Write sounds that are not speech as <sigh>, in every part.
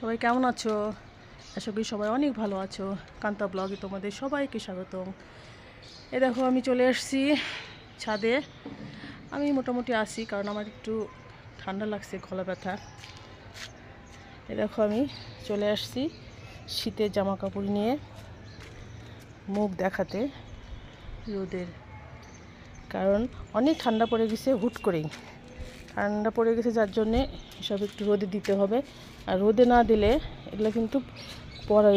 সবাই কেমন আছো? আশা করি সবাই অনেক ভালো আছো। কান্তা ব্লগে তোমাদের সবাইকে স্বাগতম। এ দেখো, আমি চলে এসেছি ছাদে। আমি মোটামুটি আসি কারণ আমার একটু ঠান্ডা লাগছে, গলা ব্যথা। এ দেখো, আমি চলে আসছি শীতের জামা কাপড় নিয়ে মুখ দেখাতে রোদের। কারণ অনেক ঠান্ডা পড়ে গেছে, হুট করেই। ঠান্ডা পড়ে গেছে, যার জন্যে সব একটু রোদে দিতে হবে। আর রোদে না দিলে এগুলো কিন্তু পরা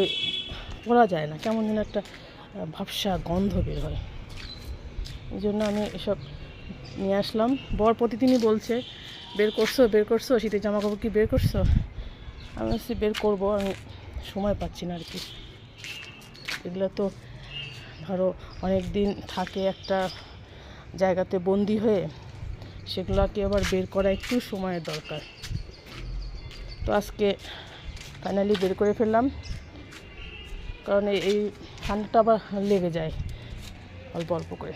পরা যায় না। কেমন যেন একটা ভাবসা গন্ধ বের হয়। এই জন্য আমি এসব নিয়ে আসলাম। বর প্রতিদিনই বলছে, বের করছ বের করছ? শীতের জামা কাপড় কি বের করছ? আমি বলছি, বের করব, আমি সময় পাচ্ছি না আর কি এগুলো তো ধরো অনেক দিন থাকে একটা জায়গাতে বন্দি হয়ে সেগুলোকে আবার বের করা একটু সময়ের দরকার। তো আজকে ফাইনালি বের করে ফেললাম। কারণ এই- ঠান্ডাটা আবার লেগে যায় অল্প অল্প করে।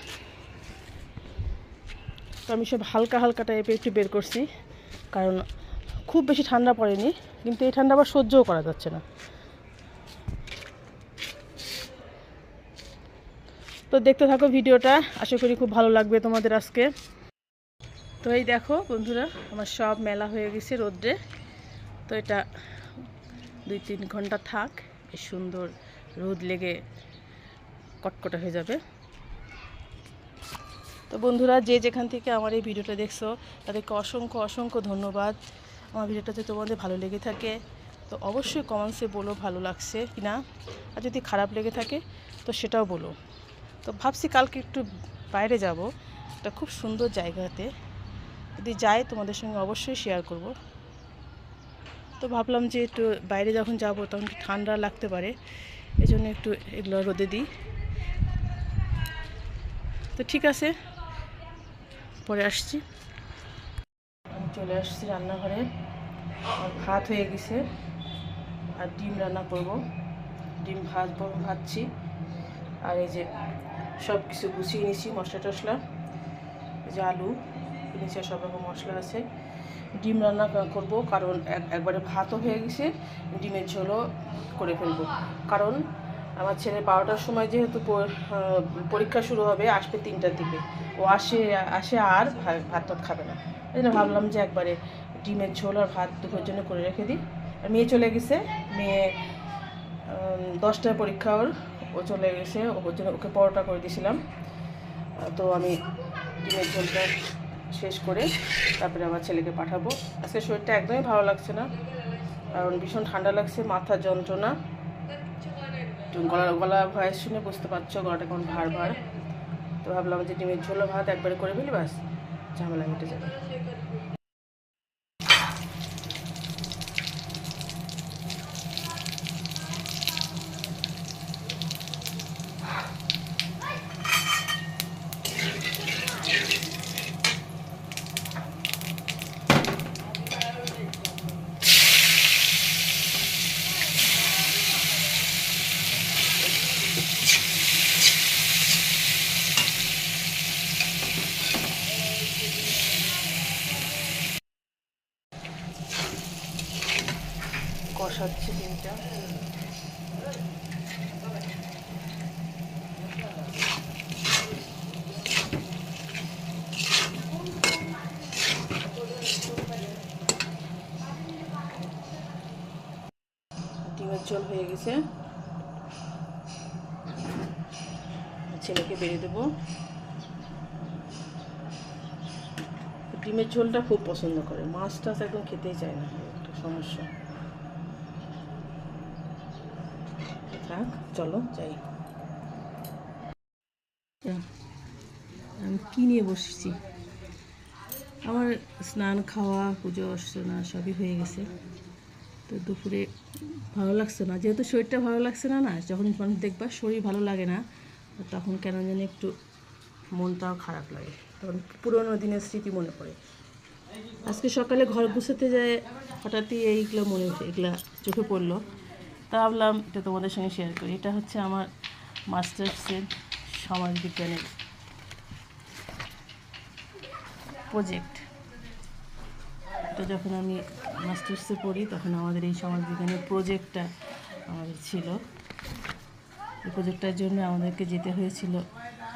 তো আমি সব হালকা হালকা টাইপের একটু বের করছি। কারণ খুব বেশি ঠান্ডা পড়েনি, কিন্তু এই ঠান্ডা আবার সহ্যও করা যাচ্ছে না। তো দেখতে থাকো ভিডিওটা। আশা করি খুব ভালো লাগবে তোমাদের আজকে। তো এই দেখো বন্ধুরা, আমার সব মেলা হয়ে গেছে রোদ্রে। তো এটা দুই তিন ঘণ্টা থাক সুন্দর রোদ লেগে কটকটা হয়ে যাবে। তো বন্ধুরা, যে যেখান থেকে আমার এই ভিডিওটা দেখছ, তাদেরকে অসংখ্য অসংখ্য ধন্যবাদ। আমার ভিডিওটা যদি তোমাদের ভালো লেগে থাকে, তো অবশ্যই কমেন্টসে বলো ভালো লাগছে কি না। আর যদি খারাপ লেগে থাকে, তো সেটাও বলো। তো ভাবছি কালকে একটু বাইরে যাব, একটা খুব সুন্দর জায়গাতে। যদি যাই তোমাদের সঙ্গে অবশ্যই শেয়ার করব। তো ভাবলাম যে একটু বাইরে যখন যাব, তখন একটু ঠান্ডা লাগতে পারে। এই জন্য একটু এগুলো রোদে দিই। তো ঠিক আছে, পরে আসছি। চলে আসছি রান্নাঘরে। আর ভাত হয়ে গেছে, আর ডিম রান্না করব। ডিম ভাজবো ভাজছি। আর এই যে সব কিছু গুছিয়ে নিয়েছি মশলা টশলা যে আলু। নিচে সব রকম মশলা আছে। ডিম রান্না করব কারণ এক- একবারে ভাতও হয়ে গেছে, ডিমের ঝোলও করে ফেলব। কারণ আমার ছেলে বারোটার সময় যেহেতু পরীক্ষা শুরু হবে, আসবে তিনটার দিকে। ও আসে আসে আর ভাত টাত খাবে না। এই জন্য ভাবলাম যে একবারে ডিমের ঝোল আর ভাত দুপুরের জন্য করে রেখে দিই। আর মেয়ে চলে গেছে, মেয়ে দশটায় পরীক্ষা ওর, ও চলে গেছে, ওর জন্য ওকে পরোটা করে দিয়েছিলাম। তো আমি ডিমের ঝোলটা শেষ করে তারপরে আমার ছেলেকে পাঠাবো। আজকে শরীরটা একদমই ভালো লাগছে না, কারণ ভীষণ ঠান্ডা লাগছে, মাথা যন্ত্রণা। গলা গলা ভয়েস শুনে বুঝতে পারছ গলাটা কেমন ভার ভার। তো ভাবলাম যে ডিমের ঝোলো ভাত একবারে করে ফেলি বাস ঝামেলা মিটে যাবে। কষাচ্ছি ডিমটা ডিমের ঝোল হয়ে গেছে। ছেলেকে বেরিয়ে দেবো। ডিমের ঝোলটা খুব পছন্দ করে। মাছ টাছ একদম খেতেই চায় না, একটু সমস্যা। থাক চলো যাই। আমি কী নিয়ে বসেছি? আমার স্নান, খাওয়া, পুজো অর্চনা সবই হয়ে গেছে। তো দুপুরে ভালো লাগছে না? যেহেতু শরীরটা ভালো লাগছে না না, যখন মানুষ দেখবা শরীর ভালো লাগে না, তখন কেন জানি একটু মনটাও খারাপ লাগে। তখন পুরোনো দিনের স্মৃতি মনে পড়ে। আজকে সকালে ঘর গুছাতে যায়, হঠাৎই এইগুলো মনে, এগুলা চোখে পড়ল। তা ভাবলাম এটা তোমাদের সঙ্গে শেয়ার করি। এটা হচ্ছে আমার মাস্টার্সের সমাজ বিজ্ঞানের প্রজেক্ট এটা যখন আমি মাস্টার্সে পড়ি, তখন আমাদের এই সমাজ বিজ্ঞানের প্রজেক্টটা আমাদের ছিল। এই প্রজেক্টটার জন্য আমাদেরকে যেতে হয়েছিল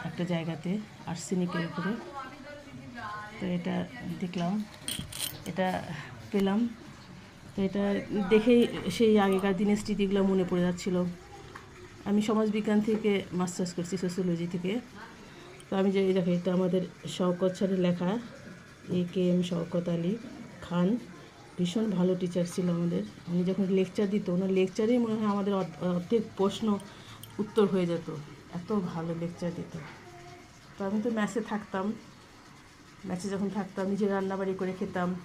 একটা জায়গাতে আর্সেনিকের উপরে। তো এটা দেখলাম, এটা পেলাম। তো এটা দেখেই সেই আগেকার দিনের স্মৃতিগুলো মনে পড়ে যাচ্ছিল। আমি সমাজবিজ্ঞান থেকে মাস্টার্স করছি, সোশ্যোলজি থেকে। তো আমি যে দেখো, এটা আমাদের শওকত স্যারের লেখা। A K M Shaukat Ali Khan. ভীষণ ভালো টিচার ছিল আমাদের। উনি যখন লেকচার দিত, ওনার লেকচারেই মনে হয় আমাদের অর্ধ- অর্ধেক প্রশ্ন উত্তর হয়ে যেত। এত ভালো লেকচার দিত। তো আমি তো ম্যাচে থাকতাম। ম্যাচে যখন থাকতাম নিজে রান্নাবাড়ি করে খেতাম।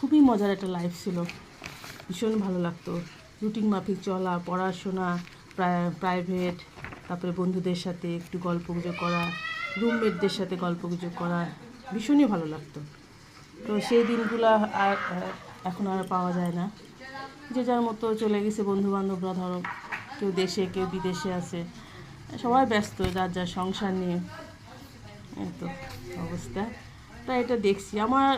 খুবই মজার একটা লাইফ ছিল। ভীষণ ভালো লাগতো। রুটিন মাফিক চলা, পড়াশোনা প্রাইভেট তারপরে বন্ধুদের সাথে একটু গল্প গুজব করা রুমমেটদের সাথে গল্প গুজব করা, ভীষণই ভালো লাগতো। তো সেই দিনগুলো আর, এখন আর পাওয়া যায় না। যে যার মতো চলে গেছে বন্ধু বান্ধবরা ধরো কেউ দেশে, কেউ বিদেশে আছে, সবাই ব্যস্ত, যার যার সংসার নিয়ে। এই তো অবস্থা। তাই এটা দেখছি। আমার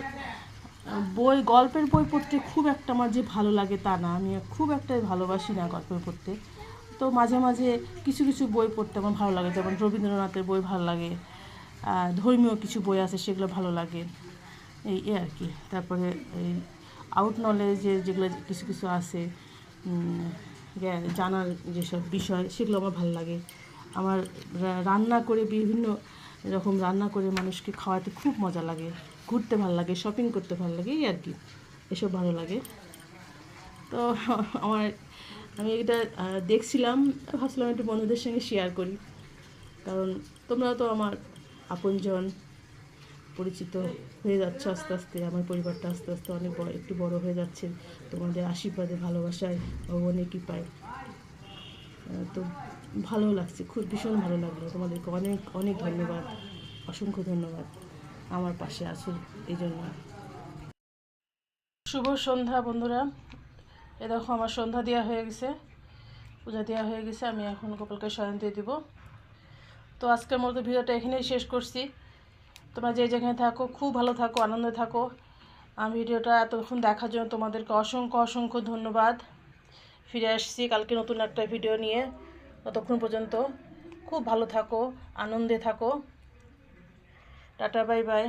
বই, গল্পের বই পড়তে খুব একটা আমার যে ভালো লাগে তা না। আমি খুব একটা ভালোবাসি না গল্পের পড়তে। তো মাঝে মাঝে কিছু কিছু বই পড়তে আমার ভালো লাগে। যেমন রবীন্দ্রনাথের বই ভালো লাগে ধর্মীয় কিছু বই আছে সেগুলো ভালো লাগে। এই এ আর কি। তারপরে এই আউট নলেজের যেগুলো কিছু কিছু আছে জানার যেসব বিষয় সেগুলো আমার ভালো লাগে। আমার রান্না করে বিভিন্ন রকম রান্না করে মানুষকে খাওয়াতে খুব মজা লাগে। ঘুরতে ভালো লাগে শপিং করতে ভালো লাগে, এই আর কি। এসব ভালো লাগে। তো <laughs> আমার, আমি এটা দেখছিলাম, ভাবছিলাম একটু বন্ধুদের সঙ্গে শেয়ার করি। কারণ তোমরা তো আমার আপনজন, পরিচিত হয়ে যাচ্ছে আস্তে আস্তে, আমার পরিবারটা আস্তে আস্তে অনেক বড়, একটু বড় হয়ে যাচ্ছে, তোমাদের আশীর্বাদে, ভালোবাসায়, ভগবানের কৃপায়। তো ভালো লাগছে, খুব ভীষণ ভালো লাগল। তোমাদেরকে অনেক অনেক ধন্যবাদ, অসংখ্য ধন্যবাদ। আমার পাশে আছো, এই জন্য। শুভ সন্ধ্যা, বন্ধুরা। এ দেখো, আমার সন্ধ্যা দেওয়া হয়ে গেছে, পূজা দেওয়া হয়ে গেছে, আমি এখন গোপালকে শয়ন দিয়ে দিব। তো আজকের মতো ভিডিওটা এখানেই শেষ করছি। তোমরা যে যেখানে থাকো, খুব ভালো থাকো, আনন্দে থাকো। আমি ভিডিওটা এতক্ষণ দেখার জন্য তোমাদেরকে অসংখ্য অসংখ্য ধন্যবাদ। ফিরে আসছি কালকে নতুন একটা ভিডিও নিয়ে। ততক্ষণ পর্যন্ত খুব ভালো থাকো, আনন্দে থাকো। Tata bye bye.